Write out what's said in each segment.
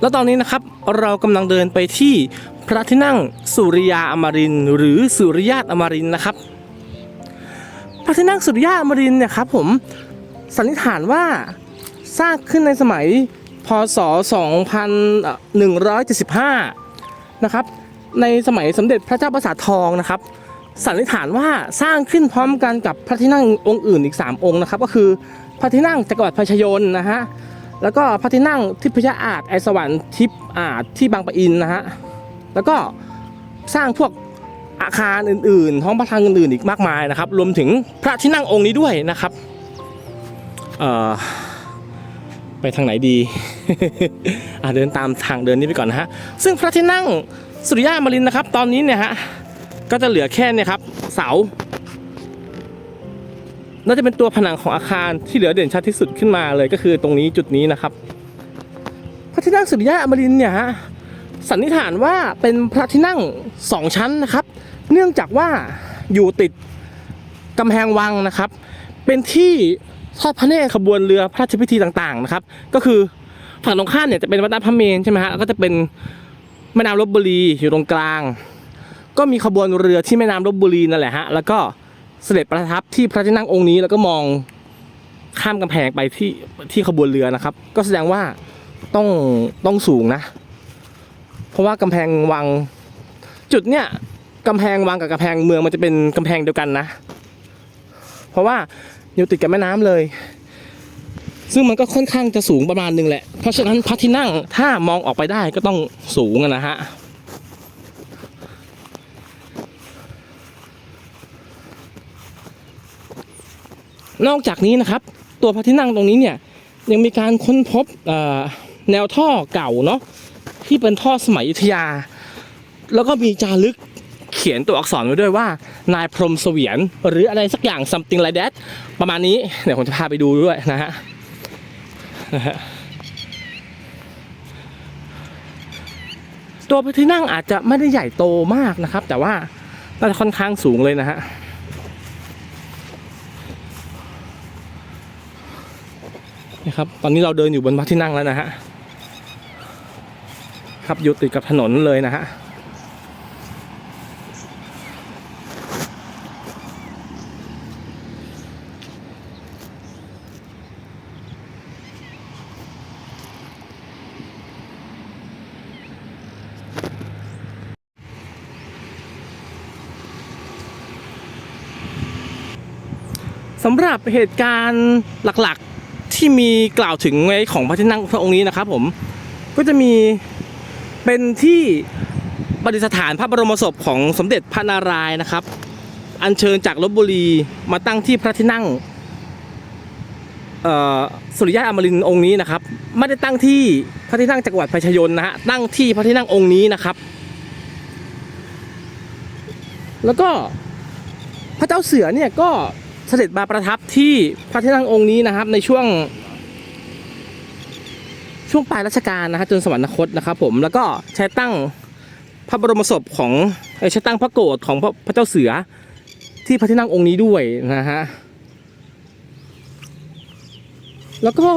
แล้วตอนนี้นะครับเรากำลังเดินไปที่พระที่นั่งสุริยาอมรินหรือสุริยาตอมรินนะครับ พระที่นั่งสุริยาอมรินเนี่ยครับผมสันนิษฐานว่าสร้างขึ้นในสมัยพศ 2175 นะครับ ในสมัยสมเด็จพระเจ้าประสาททองนะครับสันนิษฐานว่าสร้างขึ้นพร้อมกันกับพระที่นั่งองค์อื่นอีก 3 องค์นะครับ ก็คือพระที่นั่งจักรวรรดิพชยนนะฮะ แล้วก็พระที่นั่งทิพยอาจไอสวรรค์ทิพย์อาจที่บางปะอินนะฮะแล้วก็สร้างพวกอาคารอื่นๆท้องพระทางอื่นๆอีกมากมายนะครับ รวมถึงพระที่นั่งองค์นี้ด้วยนะครับไปทางไหนดีเดินตามทางเดินนี้ไปก่อนนะฮะซึ่งพระที่นั่งสุริยะมรินนะครับ ตอนนี้เนี่ยฮะก็จะเหลือแค่เนี่ยครับเสา น่าจะเป็นตัวผนังของอาคารที่เหลือเด่นชัดที่สุดขึ้นมาเลยก็คือตรงนี้จุดนี้นะครับ พระที่นั่งสุริยะอมรินเนี่ยฮะสันนิษฐานว่าเป็นพระที่นั่งสองชั้นนะครับ เนื่องจากว่าอยู่ติดกำแพงวังนะครับ เป็นที่ทอดพระเนตรขบวนเรือพระราชพิธีต่างๆนะครับ ก็คือฝั่งตรงข้ามเนี่ยจะเป็นวัดพระเมนใช่ไหมฮะแล้วก็จะเป็นแม่น้ำลบบุรีอยู่ตรงกลาง ก็มีขบวนเรือที่แม่น้ำลบบุรีนั่นแหละฮะแล้วก็ เสด็จประทับที่พระที่นั่งองค์นี้แล้วก็มองข้ามกำแพงไปที่ที่ขบวนเรือนะครับ ก็แสดงว่าต้องต้องสูงนะ เพราะว่ากำแพงวัง จุดเนี้ยกำแพงวังกับกำแพงเมืองมันจะเป็นกำแพงเดียวกันนะ เพราะว่าอยู่ติดกับแม่น้ำเลย ซึ่งมันก็ค่อนข้างจะสูงประมาณหนึงแหละ เพราะฉะนั้นพระที่นั่งถ้ามองออกไปได้ก็ต้องสูงนะฮะ นอกจากนี้นะครับ ตัวพระที่นั่งตรงนี้เนี่ยยังมีการค้นพบแนวท่อเก่าเนาะที่เป็นท่อสมัยอยุธยา แล้วก็มีจารึกเขียนตัวอักษรไว้ด้วยว่า นายพรหมเสวียน หรืออะไรสักอย่าง something like that ประมาณนี้เดี๋ยวผมจะพาไปดูด้วยนะฮะนะฮะตัวพระที่นั่งอาจจะไม่ได้ใหญ่โตมากนะครับ แต่ว่าน่าจะค่อนข้างสูงเลยนะฮะ นะครับ ตอนนี้เราเดินอยู่บนพระที่นั่งแล้วนะฮะ ครับอยู่ติดกับถนนเลยนะฮะสำหรับเหตุการณ์หลัก ที่มีกล่าวถึงในของพระที่นั่งพระองค์นี้นะครับผมก็จะมีเป็นที่ประดิษฐานพระบรมศพของสมเด็จพระนารายณ์นะครับ อัญเชิญจากลบบุรีมาตั้งที่พระที่นั่งสุริยะอมรินทร์องค์นี้นะครับ ไม่ได้ตั้งที่พระที่นั่งจักรวรรดิพชยนนะฮะตั้งที่พระที่นั่งองค์นี้นะครับ แล้วก็พระเจ้าเสือเนี่ยก็ เสด็จมาประทับที่พระที่นั่งองค์นี้นะครับ ในช่วง ช่วงปลายรัชกาลนะฮะจนสวรรคตนะครับ ผมแล้วก็ใช้ตั้งพระบรมศพของใช้ตั้งพระโกรธของพระพระเจ้าเสือที่พระที่นั่งองค์นี้ด้วยนะฮะแล้วก็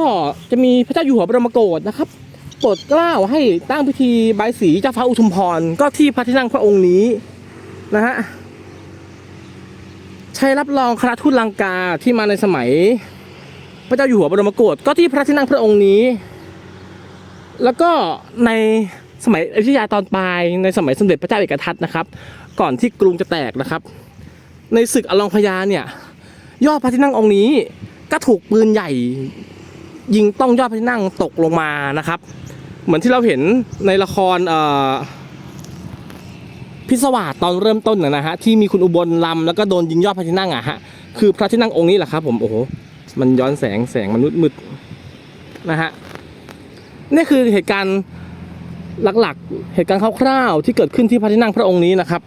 จะมีพระเจ้าอยู่หัวบรมโกศนะครับโปรดเกล้าให้ตั้งพิธีบายสีเจ้าฟ้าอุทุมพรก็ที่พระที่นั่งพระองค์นี้นะฮะ ใช้รับรองคณะทูตลังกาที่มาในสมัย พระเจ้าอยู่หัวบรมโกศก็ที่พระที่นั่งพระองค์นี้ แล้วก็ในสมัยอยุธยาตอนปลายในสมัยสมเด็จพระเจ้าเอกทัตนะครับ ก่อนที่กรุงจะแตกนะครับ ในศึกอลองพญาเนี่ยยอดพระที่นั่งองค์นี้ ก็ถูกปืนใหญ่ ยิงต้องยอดพระที่นั่งตกลงมานะครับ เหมือนที่เราเห็นในละครเอ่อ พิศวาสตอนเริ่มต้นนะฮะที่มีคุณอุบลลำแล้วก็โดนยิงยอดพระที่นั่งอะฮะคือพระที่นั่งองค์นี้แหละครับ ผมโอ้โหมันย้อนแสงแสงมันมืดมืดนะฮะนี่คือเหตุการณ์หลักๆ เหตุการณ์คร่าวๆที่เกิดขึ้นที่พระที่นั่งพระองค์นี้นะครับ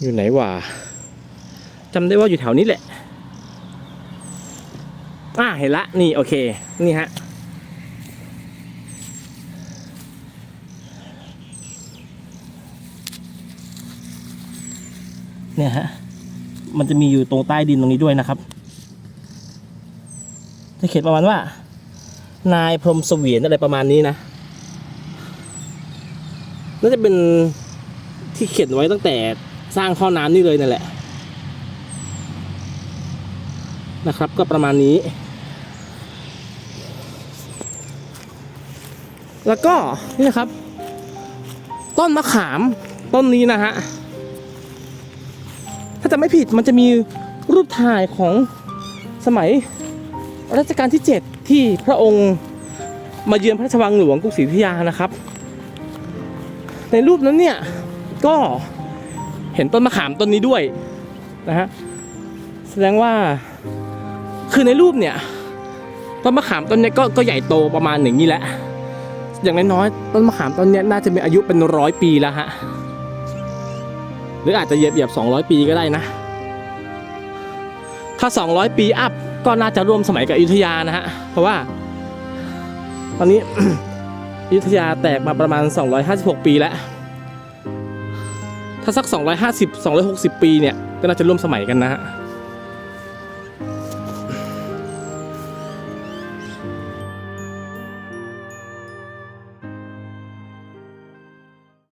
อยู่ไหนวะจำได้ว่าอยู่แถวนี้แหละ อ่าเห็นละ นี่โอเค นี่ฮะ เนี่ยฮะมันจะมีอยู่ตรงใต้ดินตรงนี้ด้วยนะครับ จะเขียนประมาณว่า นายพรหมเสวียนอะไรประมาณนี้นะน่าจะเป็นที่เขียนไว้ตั้งแต่สร้างท่อน้ำนี่เลยนั่นแหละ นะครับ ก็ประมาณนี้ แล้วก็นี่นะครับ ต้นมะขามต้นนี้นะฮะาจะไม่ผิดมันจะมีรูปถ่ายของสมัยรัชกาลที่ 7 ที่พระองค์มาเยือนพระราชวังหลวงกรุงศรีอยุธยานะครับ ในรูปนั้นเนี่ยก็เห็นต้นมะขามต้นนี้ด้วยนะฮะแสดงว่าคือในรูปเนี่ยต้นมะขามต้นนี้ก็ก็ใหญ่โตประมาณอย่างนี้แหละ อย่างน้อยๆต้นมะขามต้นนี้น่าจะมีอายุเป็นร้อยปีแล้วฮะ รืออาจจะเหยียบเหยียบ200 ปีก็ได้นะ ถ้า 200 ปีอัพก็น่าจะร่วมสมัยกับอยุธยานะฮะ เพราะว่า ตอนนี้อยุธยาแตกมาประมาณ 256 ปีแล้ว ถ้าสัก 250 260 ปีเนี่ย ก็น่าจะร่วมสมัยกันนะฮะ